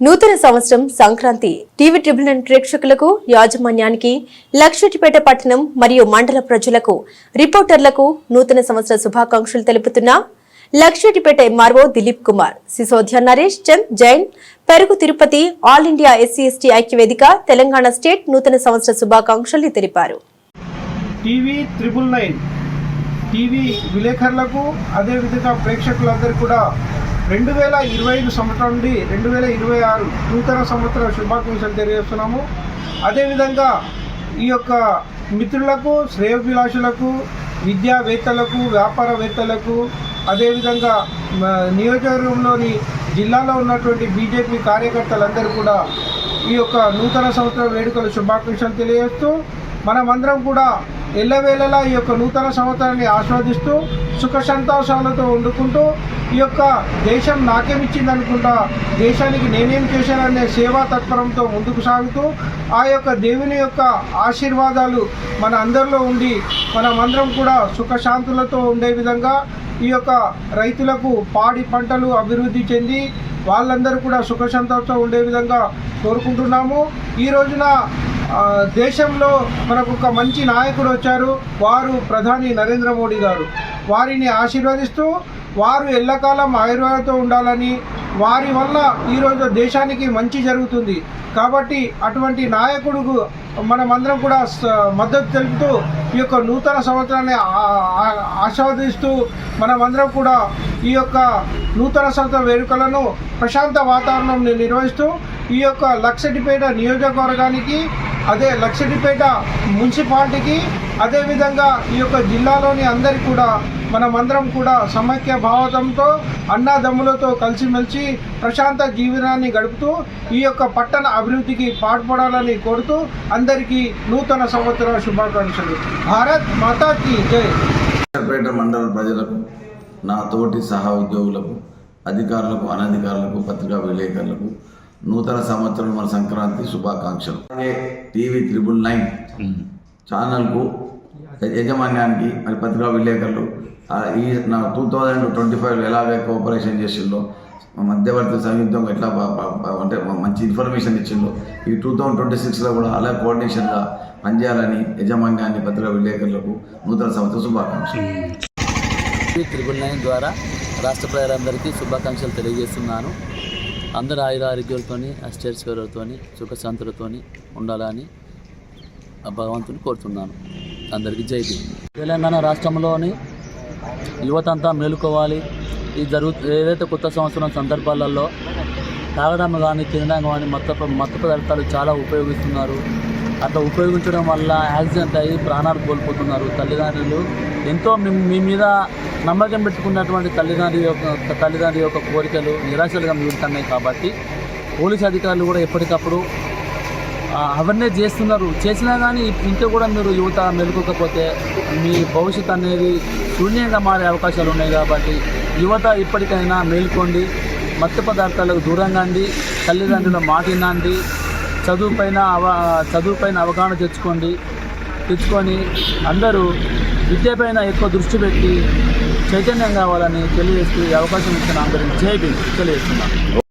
నూతన సంవత్సరం Sankranti TV triple ప్రేక్షకులకు యాజమాన్యానికి లక్షటిపేట పట్టణం మరియు మండల ప్రజలకు రిపోర్టర్లకు నూతన సంవత్సర శుభాకాంక్షలు తెలుపుతున్న Luxettipet M R O Dileep Kumar Sisodiya Naresh Chand Jain Perugu Tirupati all India SC ST ఐక్యవేదిక తెలంగాణ స్టేట్ నూతన సంవత్సర శుభాకాంక్షలు తెలిపారు. టీవీ టీవీ విలేకరులకు అదేవిధంగా ప్రేక్షకులందరికీ కూడా రెండు వేల ఇరవై ఐదు సంవత్సరం నుండి రెండు వేల ఇరవై ఆరు నూతన సంవత్సర శుభాకాంక్షలు తెలియజేస్తున్నాము. అదేవిధంగా ఈ యొక్క మిత్రులకు శ్రేయోభిలాషులకు విద్యావేత్తలకు వ్యాపారవేత్తలకు అదేవిధంగా నియోజకవర్గంలోని జిల్లాలో ఉన్నటువంటి బీజేపీ కార్యకర్తలందరూ కూడా ఈ యొక్క నూతన సంవత్సర వేడుకల శుభాకాంక్షలు తెలియజేస్తూ మనమందరం కూడా ఎల్లవేళలా ఈ యొక్క నూతన సంవత్సరాన్ని ఆస్వాదిస్తూ సుఖ సంతోషాలతో వండుకుంటూ ఈ యొక్క దేశం నాకేమిచ్చింది అనుకుంటా దేశానికి నేనేం చేశాననే సేవా తత్పరంతో ముందుకు సాగుతూ ఆ యొక్క దేవుని యొక్క ఆశీర్వాదాలు మన అందరిలో ఉండి మనమందరం కూడా సుఖశాంతులతో ఉండే విధంగా ఈ యొక్క రైతులకు పాడి పంటలు అభివృద్ధి చెంది వాళ్ళందరూ కూడా సుఖ ఉండే విధంగా కోరుకుంటున్నాము. ఈ రోజున దేశంలో మనకు ఒక మంచి నాయకుడు వచ్చారు వారు ప్రధాని నరేంద్ర మోడీ గారు. వారిని ఆశీర్వదిస్తూ వారు ఎల్లకాలం ఆయుర్వేదంతో ఉండాలని వారి వల్ల ఈరోజు దేశానికి మంచి జరుగుతుంది. కాబట్టి అటువంటి నాయకుడుకు మనమందరం కూడా మద్దతు తెలుపుతూ ఈ యొక్క నూతన సంవత్సరాన్ని ఆస్వాదిస్తూ మనమందరం కూడా ఈ యొక్క నూతన సంవత్సర వేడుకలను ప్రశాంత వాతావరణం నిర్వహిస్తూ ఈ యొక్క లక్షటిపేట నియోజకవర్గానికి అదే లక్షటిపేట మున్సిపాలిటీకి అదేవిధంగా ఈ యొక్క జిల్లాలోని అందరికీ కూడా మనమందరం కూడా సమైక్య భావతంతో అన్నాదమ్ములతో కలిసిమెలిసి ప్రశాంత జీవనాన్ని గడుపుతూ ఈ యొక్క పట్టణ అభివృద్ధికి పాటుపడాలని కోరుతూ అందరికీ నూతన సంవత్సర శుభాకాంక్షలు. భారత్ మాతాకి జై. పేట మండల ప్రజలకు నా తోటి సహా ఉద్యోగులకు అధికారులకు అనధికారులకు పత్రికా విలేకరులకు నూతన సంవత్సరం మన సంక్రాంతి శుభాకాంక్షలు. TV triple nine. ఛానల్కు యజమాన్యానికి మరి పత్రికా విలేకరులు ఈ నా టూ థౌజండ్ ట్వంటీ ఫైవ్లో ఎలాగే కోఆపరేషన్ చేసిండో మధ్యవర్తి సంయుక్తంగా ఎట్లా అంటే మంచి ఇన్ఫర్మేషన్ ఇచ్చిండో ఈ టూ థౌజండ్ ట్వంటీ సిక్స్లో కూడా అలా కోఆర్డినేషన్గా పనిచేయాలని యజమాన్యాన్ని పత్రికా విలేకరులకు నూతన సంవత్సర శుభాకాంక్షలు. త్రిబుల్ నైన్ ద్వారా రాష్ట్ర ప్రజలందరికీ శుభాకాంక్షలు తెలియజేస్తున్నాను. అందరు ఆయుర ఆరోగ్యాలతోని అష్టైశ్వర్యాలతోని సుఖశాంతులతోని ఉండాలని భగవంతుని కోరుతున్నాను. అందరికీ జై తెలంగాణ రాష్ట్రంలోని యువత అంతా మేలుకోవాలి. ఈ జరుగు ఏదైతే కొత్త సంవత్సరం సందర్భాలలో తాగడం కానీ తినడం కానీ మత మత్తు పదార్థాలు చాలా ఉపయోగిస్తున్నారు. అట్లా ఉపయోగించడం వల్ల యాక్సిడెంట్ అయ్యి ప్రాణాలు కోల్పోతున్నారు. తల్లిదండ్రులు ఎంతో మీ మీ మీద నమ్మకం పెట్టుకున్నటువంటి తల్లిదండ్రి యొక్క తల్లిదండ్రి యొక్క కోరికలు నిరాశలుగా మిగులుతున్నాయి కాబట్టి పోలీస్ అధికారులు కూడా ఎప్పటికప్పుడు అవేర్నెస్ చేస్తున్నారు. చేసినా కానీ ఇంకా కూడా మీరు యువత మెలుకోకపోతే మీ భవిష్యత్ అనేది శూన్యంగా మారే అవకాశాలు ఉన్నాయి కాబట్టి యువత ఇప్పటికైనా మేల్కోండి మత్తు పదార్థాలకు దూరంగా అండి తల్లిదండ్రుల మాట వినండి చదువుపైన అవ చదువుపైన అవగాహన తెచ్చుకోండి తెచ్చుకొని అందరూ విద్యపైన ఎక్కువ దృష్టి పెట్టి చైతన్యం కావాలని తెలియజేస్తూ ఈ అవకాశం ఇచ్చిన అందరికీ జై తెలియజేస్తున్నాను.